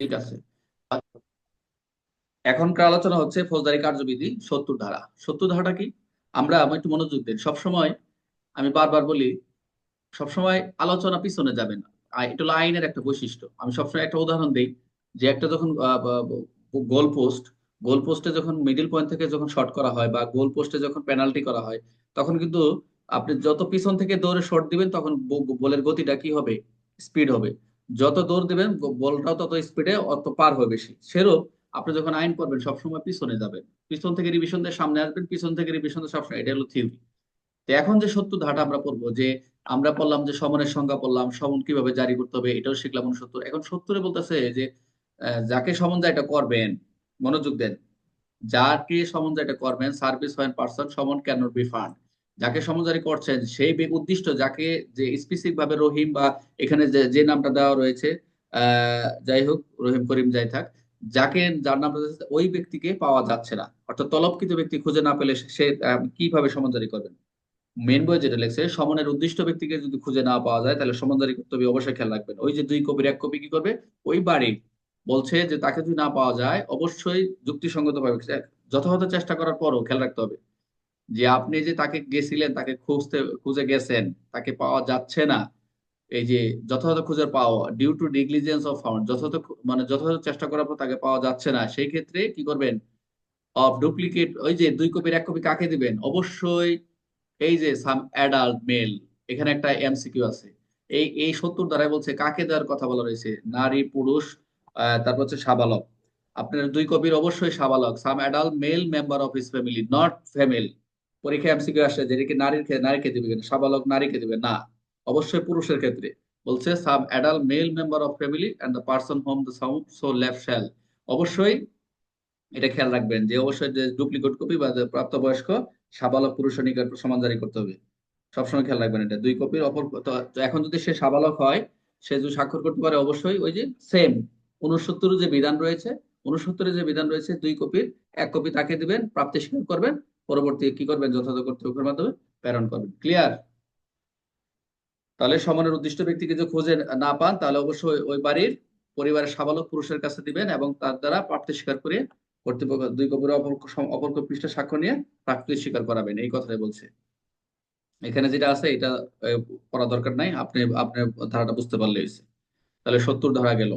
ঠিক আছে। এখনকার আলোচনা হচ্ছে ফৌজদারি কার্যবিধি সত্তর ধারা। সত্তর ধারাটা কি? আমরা আমি একটু মনোযোগ দিন। সবসময় আমি বারবার বলি, সবসময় আলোচনা পিছনে যাবে না। এটা হলো আইনের একটা বৈশিষ্ট্য। আমি সবসময় একটা উদাহরণ দিই যে একটা যখন গোল পোস্ট গোল পোস্টে যখন মিডিল পয়েন্ট থেকে যখন শট করা হয় বা গোল পোস্টে যখন পেনাল্টি করা হয়, তখন কিন্তু আপনি যত পিছন থেকে দৌড়ে শট দিবেন, তখন বলের গতিটা কি হবে? স্পিড হবে। যত দৌড় দিবেন বলটাও তত স্পিডে অত পার হবে বেশি। সেরূপ আপনি যখন আইন পড়বেন, সবসময় পিছনে যাবেন। পিছন থেকে রিভিশন দিয়ে সামনে আসবেন, পিছন থেকে রিভিশন দিয়ে সবসময়, এটা হলো থিওরি তো এখন যে সত্তর ধারাটা আমরা পড়ব, যে আমরা পড়লাম যে সমনের সংজ্ঞা পড়লাম, সমন কীভাবে জারি করতে হবে, এটাও শিখলাম উনসত্তর। এখন সত্তরে বলতেছে যে যাকে সমন এটা করবেন, মনোযোগ দেন। যাকে সমন এটা করবেন service fine person summon can not be found যাকে সমনজারি করছেন সেই উদ্দিষ্ট যাকে যে স্পেসিফিক ভাবে রহিম বা এখানে যে যে নামটা দেওয়া রয়েছে আহ যাই হোক রহিম করিম যাই থাক যাকে যার নামটা ওই ব্যক্তিকে পাওয়া যাচ্ছে না। অর্থাৎ তলবকৃত ব্যক্তি খুঁজে না পেলে সে কীভাবে সমনজারি করবেন? মেন বই যেটা লেখছে সমনের উদ্দিষ্ট ব্যক্তিকে যদি খুঁজে না পাওয়া যায় তাহলে সমনজারি করতে হবে অবশ্যই খেয়াল রাখবেন। ওই যে দুই কপির এক কপি কি করবে? ওই বাড়ি বলছে যে তাকে যদি না পাওয়া যায় অবশ্যই যুক্তিসঙ্গত ভাবে যথাযথ চেষ্টা করার পরও খেয়াল রাখতে হবে। যে আপনি যে তাকে গেছিলেন, তাকে খুঁজতে, খুঁজে গেছেন, তাকে পাওয়া যাচ্ছে না। এই যে যথাযথ খুঁজে পাওয়া due to diligence of found যথাযথ মানে যথাযথ চেষ্টা করার পর তাকে পাওয়া যাচ্ছে না। সেই ক্ষেত্রে কি করবেন? অফ ডুপ্লিকেট ওই যে দুই কপির, এক কপি কাকে দিবেন? অবশ্যই এই যে সাম অ্যাডাল্ট মেল এখানে একটা এমসিকিউ আছে। এই এই সত্তর দ্বারাই বলছে, কাকে দেওয়ার কথা বলা রয়েছে? নারী, পুরুষ তারপর হচ্ছে সাবালক। আপনার দুই কপির অবশ্যই সাবালক। Some adult male member of his family not family পরীক্ষা এমসিকিউ আসে যেটাকে নারীর ক্ষেত্রে নারীকে দিবে কিনা? সাবালক নারীকে দিবে? না। অবশ্যই পুরুষের ক্ষেত্রে। বলছে, sub adult male member of family and the person home the sound, so left shall. অবশ্যই এটা খেয়াল রাখবেন যে অবশ্যই যে ডুপ্লিকেট কপি বা যে প্রাপ্তবয়স্ক, সাবালক পুরুষের নিকট সমান জারি করতে হবে। সবসময় খেয়াল রাখবেন এটা। দুই কপির অপর এখন যদি সে সাবালক হয়, সে যদি স্বাক্ষর করতে পারে, অবশ্যই ওই যে সেম। উনসত্তর যে বিধান রয়েছে উনসত্তরের যে বিধান রয়েছে, দুই কপির, এক কপি তাকে দিবেন, প্রাপ্তি স্বীকার করবেন পরবর্তী কি করবেন? যথাযথ কর্তৃপক্ষের মাধ্যমে প্রেরণ করবেন। ক্লিয়ার তাহলে সমানের উদ্দিষ্ট ব্যক্তিকে যে খোঁজে না পান, তাহলে অবশ্যই ওই বাড়ির পরিবারের সাবালক পুরুষের কাছে দিবেন এবং তার দ্বারা প্রাপ্তি স্বীকার করে কর্তৃপক্ষ, দুই কপির অপর অপর পৃষ্ঠা সাক্ষ্য নিয়ে প্রাপ্তি স্বীকার করাবেন। এই কথাটাই বলছে। এখানে যেটা আছে, এটা করা দরকার নাই। আপনি আপনার ধারাটা বুঝতে পারলে হয়েছে। তাহলে সত্তর ধরা গেল।